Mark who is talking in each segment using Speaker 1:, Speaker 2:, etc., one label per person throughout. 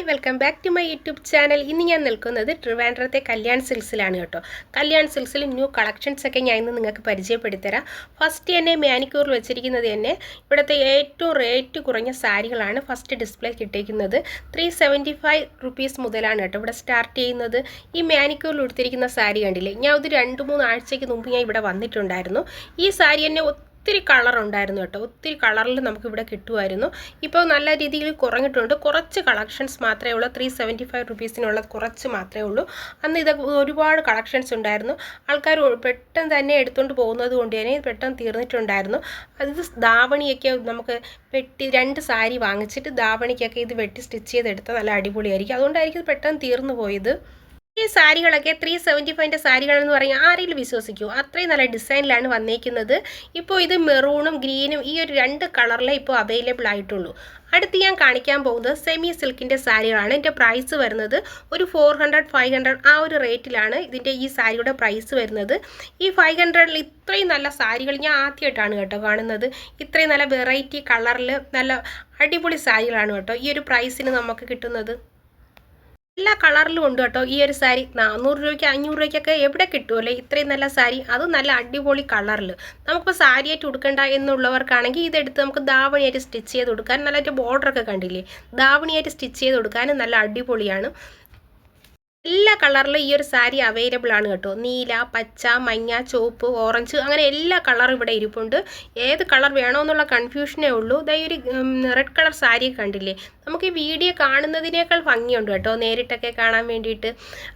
Speaker 1: Hi welcome back to my YouTube channel. ഇന്ന് ഞാൻ നിൽക്കുന്നത് ട്രിവാൻഡ്രത്തെ കല്യാൺ സിൽസിലാണ് കേട്ടോ. കല്യാൺ സിൽസിൽ ന്യൂ കളക്ഷൻസ് ഒക്കെ ഞാൻ ഇന്ന് നിങ്ങൾക്ക് പരിചയപ്പെടുത്തരാം ഫസ്റ്റ് തന്നെ മാനിക്യൂറിൽ വെച്ചിരിക്കുന്നത് തന്നെ ഇവിടുത്തെ ഏറ്റവും റേറ്റ് കുറഞ്ഞ സാരികളാണ് ഫസ്റ്റ് ഡിസ്പ്ലേ കിട്ടിയിരിക്കുന്നത്. ത്രീ സെവന്റി ഫൈവ് റുപ്പീസ് മുതലാണ് കേട്ടോ ഇവിടെ സ്റ്റാർട്ട് ചെയ്യുന്നത്. ഈ മാനിക്യൂറിൽ എടുത്തിരിക്കുന്ന സാരി കണ്ടില്ലേ? ഞാൻ ഒരു രണ്ട് മൂന്ന് ആഴ്ചയ്ക്ക് മുമ്പ് ഞാൻ ഇവിടെ വന്നിട്ടുണ്ടായിരുന്നു. ഈ സാരി തന്നെ ഒത്തിരി കളർ ഉണ്ടായിരുന്നു കേട്ടോ. ഒത്തിരി കളറിൽ നമുക്കിവിടെ കിട്ടുമായിരുന്നു. ഇപ്പോൾ നല്ല രീതിയിൽ കുറഞ്ഞിട്ടുണ്ട്. കുറച്ച് കളക്ഷൻസ് മാത്രമേ ഉള്ളൂ. ത്രീ സെവന്റി ഫൈവ് റുപ്പീസിനുള്ള കുറച്ച് മാത്രമേ ഉള്ളൂ. അന്ന് ഇതൊക്കെ ഒരുപാട് കളക്ഷൻസ് ഉണ്ടായിരുന്നു. ആൾക്കാർ പെട്ടെന്ന് തന്നെ എടുത്തുകൊണ്ട് പോകുന്നത് കൊണ്ട് തന്നെ പെട്ടെന്ന് തീർന്നിട്ടുണ്ടായിരുന്നു. അത് ധാവണിയൊക്കെ നമുക്ക് വെട്ടി രണ്ട് സാരി വാങ്ങിച്ചിട്ട് ധാവണിക്കൊക്കെ ഇത് വെട്ടി സ്റ്റിച്ച് ചെയ്തെടുത്താൽ നല്ല അടിപൊളിയായിരിക്കും. അതുകൊണ്ടായിരിക്കും പെട്ടെന്ന് തീർന്നു പോയത്. ഈ സാരികളൊക്കെ ത്രീ സെവന്റി ഫൈവിന്റെ സാരികളെന്ന് പറഞ്ഞാൽ ആരെങ്കിലും വിശ്വസിക്കൂ? അത്രയും നല്ല ഡിസൈനിലാണ് വന്നേക്കുന്നത്. ഇപ്പോൾ ഇത് മെറൂണും ഗ്രീനും ഈ ഒരു രണ്ട് കളറിലേ ഇപ്പോൾ അവൈലബിൾ ആയിട്ടുള്ളൂ. അടുത്ത് ഞാൻ കാണിക്കാൻ പോകുന്നത് സെമി സിൽക്കിന്റെ സാരികളാണ്. ഇതിന്റെ പ്രൈസ് വരുന്നത് ഒരു ഫോർ ഹൺഡ്രഡ് ഫൈവ് ഹൺഡ്രഡ് ആ ഒരു റേറ്റിലാണ് ഇതിന്റെ ഈ സാരിയുടെ പ്രൈസ് വരുന്നത്. ഈ ഫൈവ് ഹൺഡ്രഡിൽ ഇത്രയും നല്ല സാരികൾ ഞാൻ ആദ്യമായിട്ടാണ് കേട്ടോ കാണുന്നത്. ഇത്രയും നല്ല വെറൈറ്റി കളറിൽ നല്ല അടിപൊളി സാരികളാണ് കേട്ടോ ഈ ഒരു പ്രൈസിന് നമുക്ക് കിട്ടുന്നത്. എല്ലാ കളറിലും ഉണ്ട് കേട്ടോ. ഈ ഒരു സാരി നാനൂറ് രൂപയ്ക്ക് അഞ്ഞൂറ് രൂപയ്ക്കൊക്കെ എവിടെ കിട്ടുമല്ലേ ഇത്രയും നല്ല സാരി അത് നല്ല അടിപൊളി കളറിൽ നമുക്കിപ്പോൾ സാരിയായിട്ട് ഉടുക്കണ്ട എന്നുള്ളവർക്കാണെങ്കിൽ ഇതെടുത്ത് നമുക്ക് ദാവണിയായിട്ട് സ്റ്റിച്ച് ചെയ്ത് കൊടുക്കാൻ നല്ല ബോർഡറൊക്കെ കണ്ടില്ലേ? ദാവണിയായിട്ട് സ്റ്റിച്ച് ചെയ്ത് കൊടുക്കാനും നല്ല അടിപൊളിയാണ്. എല്ലാ കളറിലും ഈ ഒരു സാരി അവൈലബിൾ ആണ് കേട്ടോ. നീല പച്ച മഞ്ഞ ചുവപ്പ് ഓറഞ്ച് അങ്ങനെ എല്ലാ കളറും ഇവിടെ ഇരിപ്പുണ്ട്. ഏത് കളർ വേണമെന്നുള്ള കൺഫ്യൂഷനേ ഉള്ളൂ. ഇതാ ഒരു റെഡ് കളർ സാരി കണ്ടില്ലേ? നമുക്ക് ഈ വീഡിയോ കാണുന്നതിനേക്കാൾ ഭംഗിയുണ്ട് കേട്ടോ നേരിട്ടൊക്കെ കാണാൻ വേണ്ടിയിട്ട്.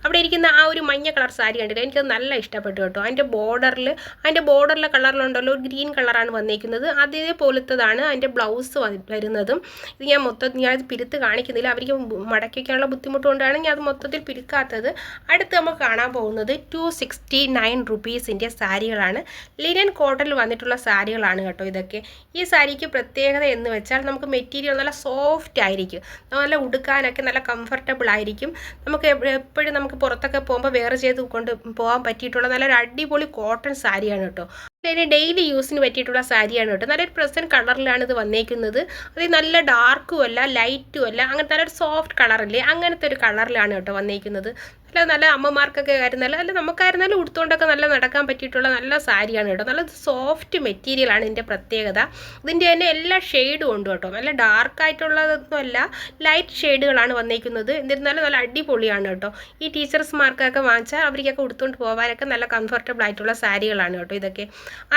Speaker 1: അവിടെ ഇരിക്കുന്ന ആ ഒരു മഞ്ഞ കളർ സാരി കണ്ടില്ലേ? എനിക്കത് നല്ല ഇഷ്ടപ്പെട്ടു കേട്ടോ. അതിന്റെ ബോർഡറിൽ അതിന്റെ ബോർഡറിലെ കളറിലുണ്ടല്ലോ ഒരു ഗ്രീൻ കളറാണ് വന്നിരിക്കുന്നത് അതേപോലത്തതാണ് അതിന്റെ ബ്ലൗസ് വരുന്നതും. ഇത് ഞാൻ മൊത്തത്തിൽ ഞാനത് പിരുത്ത് കാണിക്കുന്നില്ല. അവർക്ക് മടക്കി വയ്ക്കാനുള്ള ബുദ്ധിമുട്ട് കൊണ്ടാണ് ഞാൻ അത് മൊത്തത്തിൽ പിരുക്കാത്തത് അടുത്ത് നമുക്ക് കാണാൻ പോകുന്നത് ടു സിക്സ്റ്റി നയൻ റുപ്പീസിന്റെ സാരികളാണ്. ലിനൻ കോട്ടണിൽ വന്നിട്ടുള്ള സാരികളാണ് കേട്ടോ ഇതൊക്കെ. ഈ സാരിക്ക് പ്രത്യേകത എന്ന് വെച്ചാൽ നമുക്ക് മെറ്റീരിയൽ നല്ല സോഫ്റ്റ് ആയിരിക്കും. നല്ല ഉടുക്കാനൊക്കെ നല്ല കംഫർട്ടബിൾ ആയിരിക്കും. നമുക്ക് എപ്പോഴും നമുക്ക് പുറത്തൊക്കെ പോകുമ്പോൾ വേറെ ചെയ്ത് കൊണ്ട് പോകാൻ പറ്റിയിട്ടുള്ള നല്ലൊരു അടിപൊളി കോട്ടൺ സാരിയാണ് കേട്ടോ. അതിന് ഡെയിലി യൂസിന് പറ്റിയിട്ടുള്ള സാരിയാണ് കേട്ടോ. നല്ലൊരു പ്രസന്റ് കളറിലാണ് ഇത് വന്നേക്കുന്നത്. അത് നല്ല ഡാർക്കും അല്ല ലൈറ്റും അല്ല അങ്ങനത്തെ നല്ലൊരു സോഫ്റ്റ് കളറല്ലേ അങ്ങനത്തെ ഒരു കളറിലാണ് കേട്ടോ വന്നേക്കുന്നത്. നല്ല നല്ല അമ്മമാർക്കൊക്കെ ആയിരുന്നാലും അല്ല നമുക്കായിരുന്നാലും ഉടുത്തുകൊണ്ടൊക്കെ നല്ല നടക്കാൻ പറ്റിയിട്ടുള്ള നല്ല സാരിയാണ് കേട്ടോ. നല്ല സോഫ്റ്റ് മെറ്റീരിയലാണ് ഇതിന്റെ പ്രത്യേകത. ഇതിന്റെ തന്നെ എല്ലാ ഷെയ്ഡും ഉണ്ട് കേട്ടോ. നല്ല ഡാർക്കായിട്ടുള്ളതൊന്നും അല്ല ലൈറ്റ് ഷെയ്ഡുകളാണ് വന്നിരിക്കുന്നത് എന്നിരുന്നാലും നല്ല അടിപൊളിയാണ് കേട്ടോ. ഈ ടീച്ചേഴ്സ്മാർക്കൊക്കെ വാങ്ങിച്ചാൽ അവർക്കൊക്കെ ഉടുത്തുകൊണ്ട് പോകാനൊക്കെ നല്ല കംഫർട്ടബിൾ ആയിട്ടുള്ള സാരികളാണ് കേട്ടോ ഇതൊക്കെ.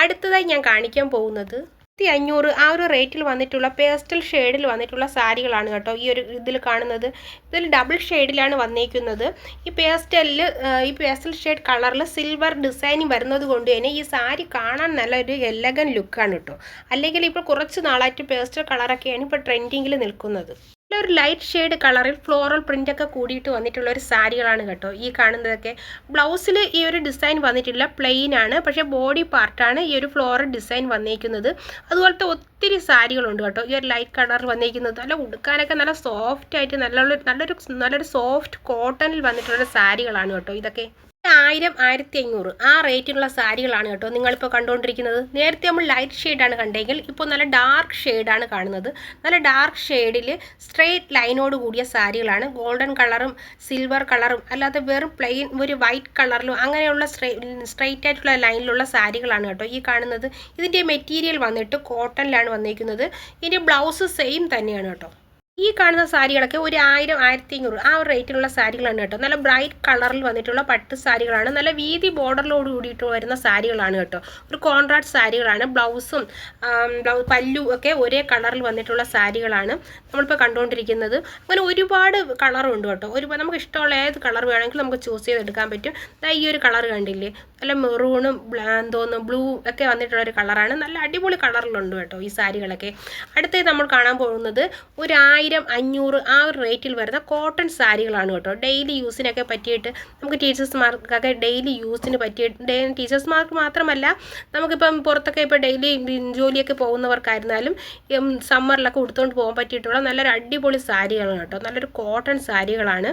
Speaker 1: അടുത്തതായി ഞാൻ കാണിക്കാൻ പോകുന്നത് ആയിരത്തി അഞ്ഞൂറ് ആ ഒരു റേറ്റിൽ വന്നിട്ടുള്ള പേസ്റ്റൽ ഷെയ്ഡിൽ വന്നിട്ടുള്ള സാരികളാണ് കേട്ടോ ഈ ഒരു ഇതിൽ കാണുന്നത്. ഇതിൽ ഡബിൾ ഷെയ്ഡിലാണ് വന്നേക്കുന്നത്. ഈ പേസ്റ്റലിൽ ഈ പേസ്റ്റൽ ഷെയ്ഡ് കളറിൽ സിൽവർ ഡിസൈനിങ് വരുന്നത് കൊണ്ട് തന്നെ ഈ സാരി കാണാൻ നല്ലൊരു എലഗൻ ലുക്കാണ് കേട്ടോ. അല്ലെങ്കിൽ ഇപ്പോൾ കുറച്ച് നാളായിട്ട് പേസ്റ്റൽ കളറൊക്കെയാണ് ഇപ്പോൾ ട്രെൻഡിങ്ങിൽ നിൽക്കുന്നത്. ഒരു ലൈറ്റ് ഷെയ്ഡ് കളറിൽ ഫ്ലോറൽ പ്രിന്റ് ഒക്കെ കൂടിയിട്ട് വന്നിട്ടുള്ള ഒരു സാരികളാണ് കേട്ടോ. ഈ കാണുന്നതൊക്കെ. ബ്ലൗസിൽ ഈ ഒരു ഡിസൈൻ വന്നിട്ടില്ല പ്ലെയിൻ ആണ്. പക്ഷേ ബോഡി പാർട്ടാണ് ഈ ഒരു ഫ്ലോറൽ ഡിസൈൻ വന്നിരിക്കുന്നത് അതുപോലത്തെ ഒത്തിരി സാരികളുണ്ട് കേട്ടോ. ഈ ഒരു ലൈറ്റ് കളർ വന്നിരിക്കുന്നത് നല്ല ഉടുക്കാനൊക്കെ നല്ല സോഫ്റ്റ് ആയിട്ട് നല്ലൊരു നല്ലൊരു നല്ലൊരു സോഫ്റ്റ് കോട്ടണിൽ വന്നിട്ടുള്ള സാരികളാണ് കേട്ടോ ഇതൊക്കെ. ആയിരം ആയിരത്തി അഞ്ഞൂറ് ആ റേറ്റിലുള്ള സാരികളാണ് കേട്ടോ നിങ്ങളിപ്പോൾ കണ്ടുകൊണ്ടിരിക്കുന്നത്. നേരത്തെ നമ്മൾ ലൈറ്റ് ഷെയ്ഡാണ് കണ്ടെങ്കിൽ ഇപ്പോൾ നല്ല ഡാർക്ക് ഷെയ്ഡാണ് കാണുന്നത്. നല്ല ഡാർക്ക് ഷെയ്ഡിൽ സ്ട്രെയിറ്റ് ലൈനോട് കൂടിയ സാരികളാണ്. ഗോൾഡൻ കളറും സിൽവർ കളറും അല്ലാതെ വെറും പ്ലെയിൻ ഒരു വൈറ്റ് കളറിലും അങ്ങനെയുള്ള സ്ട്രെയിറ്റ് ആയിട്ടുള്ള ലൈനിലുള്ള സാരികളാണ് കേട്ടോ ഈ കാണുന്നത്. ഇതിന്റെ മെറ്റീരിയൽ വന്നിട്ട് കോട്ടണിലാണ് വന്നിരിക്കുന്നത് ഇതിന്റെ ബ്ലൗസ് സെയിം തന്നെയാണ് കേട്ടോ. ഈ കാണുന്ന സാരികളൊക്കെ ഒരു ആയിരം ആയിരത്തി അഞ്ഞൂറ് ആ ഒരു റേറ്റിലുള്ള സാരികളാണ് കേട്ടോ. നല്ല ബ്രൈറ്റ് കളറിൽ വന്നിട്ടുള്ള പട്ട് സാരികളാണ്. നല്ല വീതി ബോർഡറിലോട് കൂടിയിട്ട് വരുന്ന സാരികളാണ് കേട്ടോ. ഒരു കോൺട്രാക്ട് സാരികളാണ്. ബ്ലൗസും ബ്ലൗസ് പല്ലു ഒക്കെ ഒരേ കളറിൽ വന്നിട്ടുള്ള സാരികളാണ് നമ്മളിപ്പോൾ കണ്ടുകൊണ്ടിരിക്കുന്നത്. അങ്ങനെ ഒരുപാട് കളറുണ്ട് കേട്ടോ. ഒരുപാട് നമുക്ക് ഇഷ്ടമുള്ള ഏത് കളർ വേണമെങ്കിലും നമുക്ക് ചൂസ് ചെയ്തെടുക്കാൻ പറ്റും. ഈ ഒരു കളർ കണ്ടില്ലേ? നല്ല മെറൂണും എന്തോന്നും ബ്ലൂ ഒക്കെ വന്നിട്ടുള്ള ഒരു കളറാണ്. നല്ല അടിപൊളി കളറിലുണ്ട് കേട്ടോ ഈ സാരികളൊക്കെ. അടുത്തത് നമ്മൾ കാണാൻ പോകുന്നത് ഒരു ആയിരം അഞ്ഞൂറ് ആ ഒരു റേറ്റിൽ വരുന്ന കോട്ടൺ സാരികളാണ് കേട്ടോ. ഡെയിലി യൂസിനൊക്കെ പറ്റിയിട്ട് നമുക്ക് ടീച്ചേഴ്സ്മാർക്കൊക്കെ ഡെയിലി യൂസിന് പറ്റിയിട്ട് ടീച്ചേഴ്സ്മാർക്ക് മാത്രമല്ല നമുക്കിപ്പം പുറത്തൊക്കെ ഇപ്പോൾ ഡെയിലി ജോലിയൊക്കെ പോകുന്നവർക്കായിരുന്നാലും സമ്മറിലൊക്കെ ഉടുത്തുകൊണ്ട് പോകാൻ പറ്റിയിട്ടുള്ള നല്ലൊരു അടിപൊളി സാരികളാണ് കേട്ടോ. നല്ലൊരു കോട്ടൺ സാരികളാണ്.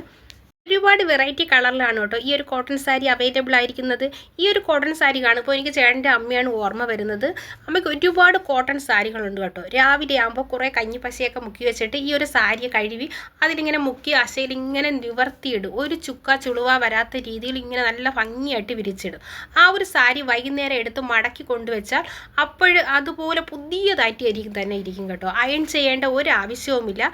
Speaker 1: ഒരുപാട് വെറൈറ്റി കളറിലാണ് കേട്ടോ. ഈ ഒരു കോട്ടൺ സാരി അവൈലബിൾ ആയിരിക്കുന്നത്. ഈ ഒരു കോട്ടൺ സാരി കാണുമ്പോൾ എനിക്ക് ചേട്ടന്റെ അമ്മയാണ് ഓർമ്മ വരുന്നത്. അമ്മയ്ക്ക് ഒരുപാട് കോട്ടൺ സാരികളുണ്ട് കേട്ടോ. രാവിലെ ആകുമ്പോൾ കുറേ കഞ്ഞിപ്പശയൊക്കെ മുക്കി വെച്ചിട്ട് ഈ ഒരു സാരി കഴുകി അതിലിങ്ങനെ മുക്കി അശയിൽ ഇങ്ങനെ നിവർത്തിയിടും. ഒരു ചുക്ക ചുളുവ വരാത്ത രീതിയിൽ ഇങ്ങനെ നല്ല ഭംഗിയായിട്ട് വിരിച്ചിടും. ആ ഒരു സാരി വൈകുന്നേരം എടുത്ത് മടക്കി കൊണ്ടുവച്ചാൽ അപ്പോൾ അതുപോലെ പുതിയതായിട്ട് ആയിരിക്കും തന്നെ ഇരിക്കും കേട്ടോ. അയൺ ചെയ്യേണ്ട ഒരു ആവശ്യവുമില്ല.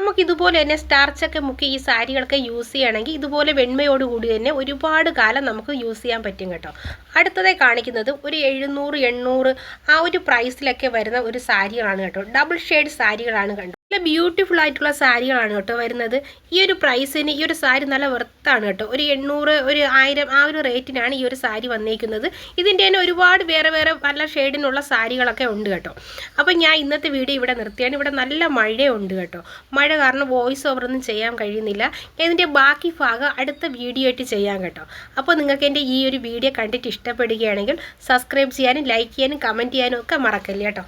Speaker 1: നമുക്ക് ഇതുപോലെ തന്നെ സ്റ്റാർച്ചൊക്കെ മുക്കി ഈ സാരികളൊക്കെ യൂസ് ചെയ്യണമെങ്കിൽ ഇതുപോലെ വെണ്മയോടുകൂടി തന്നെ ഒരുപാട് കാലം നമുക്ക് യൂസ് ചെയ്യാൻ പറ്റും കേട്ടോ. അടുത്തതായി കാണിക്കുന്നത് ഒരു എഴുന്നൂറ് എണ്ണൂറ് ആ ഒരു പ്രൈസിലൊക്കെ വരുന്ന ഒരു സാരികളാണ് കേട്ടോ. ഡബിൾ ഷെയ്ഡ് സാരികളാണ് കണ്ടു. നല്ല ബ്യൂട്ടിഫുൾ ആയിട്ടുള്ള സാരികളാണ് കേട്ടോ വരുന്നത്. ഈ ഒരു പ്രൈസിന് ഈ ഒരു സാരി നല്ല വെർത്താണ് കേട്ടോ. ഒരു എണ്ണൂറ് ഒരു ആയിരം ആ ഒരു റേറ്റിനാണ് ഈ ഒരു സാരി വന്നേക്കുന്നത്. ഇതിന്റെ തന്നെ ഒരുപാട് വേറെ വേറെ പല ഷെയ്ഡിനുള്ള സാരികളൊക്കെ ഉണ്ട് കേട്ടോ. അപ്പോൾ ഞാൻ ഇന്നത്തെ വീഡിയോ ഇവിടെ നിർത്തിയാണ്. ഇവിടെ നല്ല മഴയുണ്ട് കേട്ടോ. മഴ കാരണം വോയിസ് ഓവർ ഒന്നും ചെയ്യാൻ കഴിയുന്നില്ല. ഇതിന്റെ ബാക്കി ഭാഗം അടുത്ത വീഡിയോ ആയിട്ട് ചെയ്യാം കേട്ടോ. അപ്പോൾ നിങ്ങൾക്ക് എന്റെ ഈ ഒരു വീഡിയോ കണ്ടിട്ട് ഇഷ്ടപ്പെടുകയാണെങ്കിൽ സബ്സ്ക്രൈബ് ചെയ്യാനും ലൈക്ക് ചെയ്യാനും കമന്റ് ചെയ്യാനും ഒക്കെ മറക്കല്ലേ കേട്ടോ.